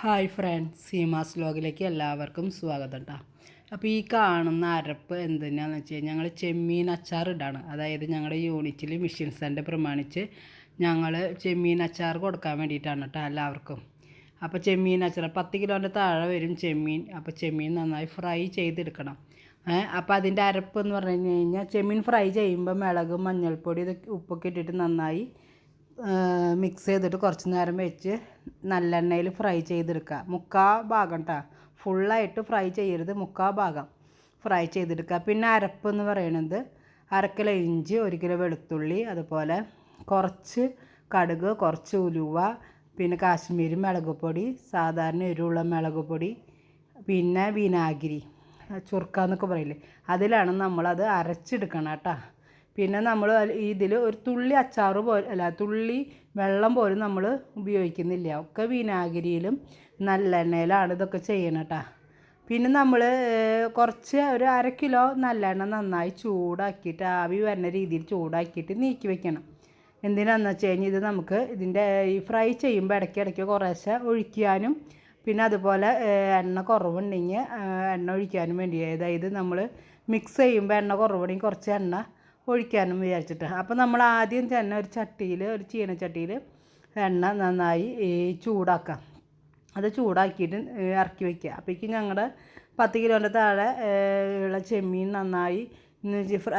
Hi friends Seemas ലോഗിലേക്ക് എല്ലാവർക്കും സ്വാഗതം കേട്ടോ അപ്പോൾ ഈ കാണുന്ന അരപ്പ് എന്തിനാന്ന് വെച്ച് കഴിഞ്ഞാൽ ഞങ്ങൾ ചെമ്മീൻ അച്ചാർ ഇടാണ്. അതായത് ഞങ്ങളുടെ യൂണിറ്റിൽ മിഷൻ സെന്റർ പ്രമാണിച്ച് ഞങ്ങൾ ചെമ്മീൻ അച്ചാർ കൊടുക്കാൻ വേണ്ടിയിട്ടാണ് കേട്ടോ എല്ലാവർക്കും. അപ്പോൾ ചെമ്മീൻ അച്ചാർ പത്ത് കിലോന്റെ താഴെ വരും ചെമ്മീൻ. അപ്പോൾ ചെമ്മീൻ നന്നായി ഫ്രൈ ചെയ്തെടുക്കണം. അപ്പോൾ അതിന്റെ അരപ്പ് എന്ന് പറഞ്ഞു കഴിഞ്ഞാൽ ചെമ്മീൻ ഫ്രൈ ചെയ്യുമ്പോൾ മുളകും മഞ്ഞൾപ്പൊടി ഇതൊക്കെ ഉപ്പൊക്കെ ഇട്ടിട്ട് നന്നായി മിക്സ് ചെയ്തിട്ട് കുറച്ച് നേരം വെച്ച് നല്ലെണ്ണയിൽ ഫ്രൈ ചെയ്തെടുക്കുക. മുക്കാ ഭാഗം കേട്ടോ ഫുള്ളായിട്ട് ഫ്രൈ ചെയ്യരുത്. മുക്കാ ഭാഗം ഫ്രൈ ചെയ്തെടുക്കുക. പിന്നെ അരപ്പ് എന്ന് പറയുന്നത് കിലോ ഇഞ്ചി ഒരു കിലോ വെളുത്തുള്ളി അതുപോലെ കുറച്ച് കടുക് കുറച്ച് ഉലുവ പിന്നെ കാശ്മീരി മുളക് പൊടി സാധാരണ എരിവുള്ള മുളക് പൊടി പിന്നെ വിനാഗിരി ചുർക്ക എന്നൊക്കെ പറയില്ലേ. അതിലാണ് നമ്മളത് അരച്ചെടുക്കണം കേട്ടോ പിന്നെ നമ്മൾ ഇതിൽ ഒരു തുള്ളി അച്ചാറ് പോലെ അല്ല തുള്ളി വെള്ളം പോലും നമ്മൾ ഉപയോഗിക്കുന്നില്ല. ഒക്കെ വിനാഗിരിയിലും നല്ലെണ്ണയിലാണ് ഇതൊക്കെ ചെയ്യണം കേട്ടോ പിന്നെ നമ്മൾ കുറച്ച് ഒരു അര കിലോ നല്ലെണ്ണ നന്നായി ചൂടാക്കിയിട്ട് ആവി വരുന്ന രീതിയിൽ ചൂടാക്കിയിട്ട് നീക്കി വെക്കണം. എന്തിനാണെന്ന് വെച്ച് കഴിഞ്ഞാൽ ഇത് നമുക്ക് ഇതിന്റെ ഈ ഫ്രൈ ചെയ്യുമ്പോൾ ഇടയ്ക്ക് ഇടയ്ക്ക് കുറേശ്ശെ ഒഴിക്കാനും പിന്നെ അതുപോലെ എണ്ണ കുറവുണ്ടെങ്കിൽ എണ്ണ ഒഴിക്കാനും വേണ്ടി. അതായത് നമ്മൾ മിക്സ് ചെയ്യുമ്പോൾ എണ്ണ കുറവുണ്ടെങ്കിൽ കുറച്ച് എണ്ണ ഒഴിക്കാനും വിചാരിച്ചിട്ട്. അപ്പോൾ നമ്മൾ ആദ്യം തന്നെ ഒരു ചട്ടിയിൽ ഒരു ചീനച്ചട്ടിയിൽ എണ്ണ നന്നായി ചൂടാക്കാം. അത് ചൂടാക്കിയിട്ട് ഇറക്കി വയ്ക്കുക അപ്പോഴേക്കും ഞങ്ങളുടെ പത്ത് കിലോന്റെ താഴെ ഉള്ള ചെമ്മീൻ നന്നായി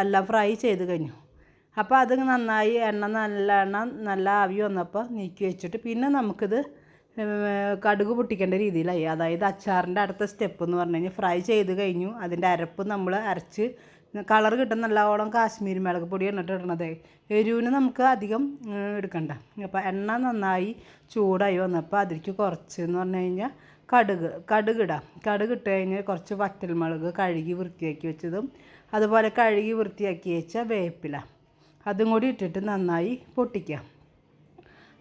എല്ലാം ഫ്രൈ ചെയ്ത് കഴിഞ്ഞു. അപ്പോൾ അത് നന്നായി എണ്ണ നല്ല എണ്ണ നല്ല ആവി വന്നപ്പോൾ നീക്കി വെച്ചിട്ട് പിന്നെ നമുക്കിത് കടുക് പൊട്ടിക്കേണ്ട രീതിയിലായി. അതായത് അച്ചാറിന്റെ അടുത്ത സ്റ്റെപ്പ് എന്ന് പറഞ്ഞു കഴിഞ്ഞാൽ ഫ്രൈ ചെയ്ത് കഴിഞ്ഞു. അതിന്റെ അരപ്പ് നമ്മൾ അരച്ച് കളർ കിട്ടുന്ന നല്ലോണം കാശ്മീരി മുളക് പൊടിയാണ് ഇട്ട് ഇടണത് എരിവിന് നമുക്ക് അധികം എടുക്കണ്ട. അപ്പോൾ എണ്ണ നന്നായി ചൂടായി വന്നപ്പോൾ അതിലേക്ക് കുറച്ച് എന്ന് പറഞ്ഞു കഴിഞ്ഞാൽ കടുക് കടുക് ഇടാം. കടുക് ഇട്ട് കഴിഞ്ഞാൽ കുറച്ച് വറ്റൽമുളക് കഴുകി വൃത്തിയാക്കി വെച്ചതും അതുപോലെ കഴുകി വൃത്തിയാക്കി വെച്ച വേപ്പില. അതും കൂടി ഇട്ടിട്ട് നന്നായി പൊട്ടിക്കാം.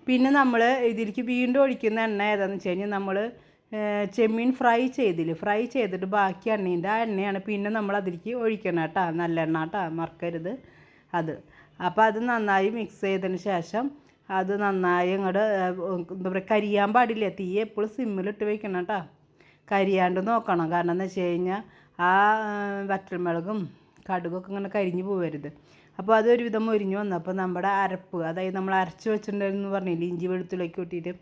പിന്നെ നമ്മൾ ഇതിലേക്ക് വീണ്ടും ഒഴിക്കുന്ന എണ്ണ ഏതാണെന്ന് വെച്ച് കഴിഞ്ഞാൽ നമ്മൾ ചെമ്മീൻ ഫ്രൈ ചെയ്തില്ല? ഫ്രൈ ചെയ്തിട്ട് ബാക്കി എണ്ണീന്റെ ആ എണ്ണയാണ് പിന്നെ നമ്മൾ അതിലേക്ക് ഒഴിക്കണം കേട്ടോ. നല്ല എണ്ണ കേട്ടോ മറക്കരുത്. അത്. അപ്പോൾ അത് നന്നായി മിക്സ് ചെയ്തതിന് ശേഷം അത് നന്നായി അങ്ങോട്ട് എന്താ പറയുക കരിയാൻ പാടില്ല? തീ എപ്പോഴും സിമ്മിലിട്ട് വെക്കണം കേട്ടോ. കരിയാണ്ട് നോക്കണം. കാരണം എന്ന് വെച്ച് കഴിഞ്ഞാൽ ആ വറ്റൽമുളകും കടുകൊക്കെ ഇങ്ങനെ കരിഞ്ഞു പോകരുത് അപ്പോൾ അത് ഒരുവിധം മുരിഞ്ഞു വന്നപ്പോൾ നമ്മുടെ അരപ്പ് അതായത് നമ്മൾ അരച്ച് വെച്ചിട്ടുണ്ടായിരുന്നു പറഞ്ഞില്ലേ ഇഞ്ചി വെളുത്തുള്ളിലേക്ക് കൂട്ടിയിട്ട്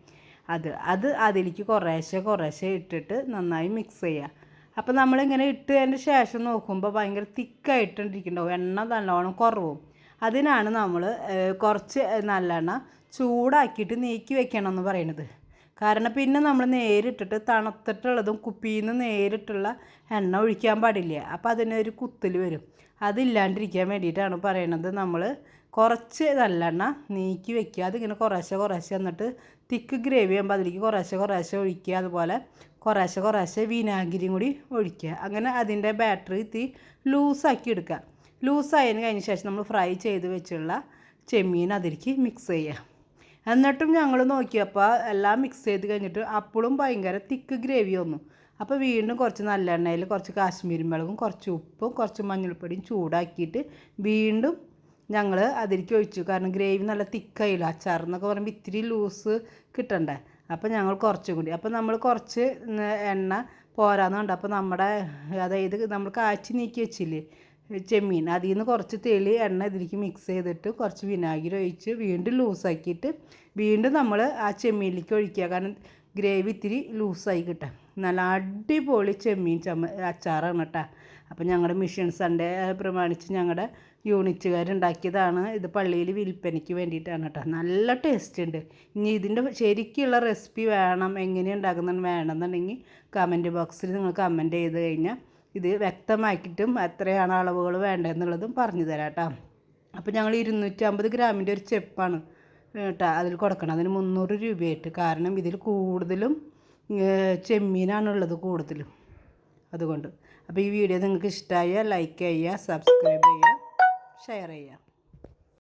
അത് അത് അതിലേക്ക് കുറേശ്ശെ കുറേശ്ശെ ഇട്ടിട്ട് നന്നായി മിക്സ് ചെയ്യുക അപ്പോൾ നമ്മളിങ്ങനെ ഇട്ടതിന് ശേഷം നോക്കുമ്പോൾ ഭയങ്കര തിക്കായിട്ടിരിക്കുന്നുണ്ടാവും. എണ്ണ നല്ലോണം കുറവും. അതിനാണ് നമ്മൾ കുറച്ച് നല്ലെണ്ണ ചൂടാക്കിയിട്ട് നീക്കി വെക്കണം എന്ന് പറയുന്നത്. കാരണം പിന്നെ നമ്മൾ നേരിട്ടിട്ട് തണുത്തിട്ടുള്ളതും കുപ്പിയിൽ നിന്ന് നേരിട്ടുള്ള എണ്ണ ഒഴിക്കാൻ പാടില്ല. അപ്പോൾ അതിനൊരു കുത്തൽ വരും. അതില്ലാണ്ടിരിക്കാൻ വേണ്ടിയിട്ടാണ് പറയണത്. നമ്മൾ കുറച്ച് നല്ലെണ്ണ നീക്കി വെക്കുക. അതിങ്ങനെ കുറേശ്ശെ കുറേശ്ശെ എന്നിട്ട് തിക്ക് ഗ്രേവി ആകുമ്പോൾ അതിലേക്ക് കുറേശ്ശെ കുറേശ്ശെ ഒഴിക്കുക. അതുപോലെ കുറേശ്ശെ കുറേശ്ശെ വിനാഗിരിയും കൂടി ഒഴിക്കുക. അങ്ങനെ അതിന്റെ ബാറ്ററി തീ ലൂസാക്കി എടുക്കുക. ലൂസായതിന് കഴിഞ്ഞ ശേഷം നമ്മൾ ഫ്രൈ ചെയ്ത് വെച്ചുള്ള ചെമ്മീൻ അതിലേക്ക് മിക്സ് ചെയ്യുക. എന്നിട്ടും ഞങ്ങൾ നോക്കിയപ്പോൾ എല്ലാം മിക്സ് ചെയ്ത് കഴിഞ്ഞിട്ട് അപ്പോഴും ഭയങ്കര തിക്ക് ഗ്രേവി വന്നു. അപ്പോൾ വീണ്ടും കുറച്ച് നല്ല നല്ലെണ്ണയിൽ കുറച്ച് കാശ്മീരി മുളകും കുറച്ച് ഉപ്പും കുറച്ച് മഞ്ഞൾപ്പൊടിയും ചൂടാക്കിയിട്ട് വീണ്ടും ഞങ്ങൾ അതിലേക്ക് ഒഴിച്ചു. കാരണം ഗ്രേവി നല്ല തിക്കായില്ല അച്ചാർ എന്നൊക്കെ പറയുമ്പോൾ ഇത്തിരി ലൂസ് കിട്ടണ്ടേ? അപ്പോൾ ഞങ്ങൾ കുറച്ച് കൂടി. അപ്പോൾ നമ്മൾ കുറച്ച് എണ്ണ പോരാന്നുണ്ട് അപ്പോൾ നമ്മുടെ അതായത് നമ്മൾ കാച്ചി നീക്കി വെച്ചില്ലേ? ചെമ്മീൻ അതിൽ നിന്ന് കുറച്ച് തെളി എണ്ണ ഇതിലേക്ക് മിക്സ് ചെയ്തിട്ട് കുറച്ച് വിനാഗിരി ഒഴിച്ച് വീണ്ടും ലൂസാക്കിയിട്ട് വീണ്ടും നമ്മൾ ആ ചെമ്മീനിലേക്ക് ഒഴിക്കുക. കാരണം ഗ്രേവി ഇത്തിരി ലൂസായി കിട്ടാം നല്ല അടിപൊളി ചെമ്മീൻ ചമ്മ അച്ചാറാണ് കേട്ടോ. അപ്പോൾ ഞങ്ങളുടെ മിഷൻ സൺഡേ പ്രമാണിച്ച് ഞങ്ങളുടെ യൂണിറ്റുകാരുണ്ടാക്കിയതാണ് ഇത് പള്ളിയിൽ വിൽപ്പനയ്ക്ക് വേണ്ടിയിട്ടാണ് കേട്ടോ. നല്ല ടേസ്റ്റ് ഉണ്ട്. ഇനി ഇതിന്റെ ശരിക്കുള്ള റെസിപ്പി വേണം എങ്ങനെ ഉണ്ടാക്കുന്നത് വേണമെന്നുണ്ടെങ്കിൽ കമന്റ് ബോക്സിൽ നിങ്ങൾ കമന്റ് ചെയ്ത് കഴിഞ്ഞാൽ ഇത് വ്യക്തമാക്കിയിട്ടും എത്രയാണ് അളവുകൾ വേണ്ടതെന്നുള്ളതും പറഞ്ഞു തരാം കേട്ടോ. അപ്പോൾ ഞങ്ങൾ ഇരുന്നൂറ്റമ്പത് ഗ്രാമിന്റെ ഒരു ചെപ്പാണ് കേട്ടോ അതിൽ കൊടുക്കണം. അതിന് മുന്നൂറ് രൂപയായിട്ട്. കാരണം ഇതിൽ കൂടുതലും ചെമ്മീനാണുള്ളത് കൂടുതലും അതുകൊണ്ട്. അപ്പോൾ ഈ വീഡിയോ നിങ്ങൾക്ക് ഇഷ്ടമായ ലൈക്ക് ചെയ്യുക സബ്സ്ക്രൈബ് ചെയ്യുക ഷെയർ ചെയ്യുക.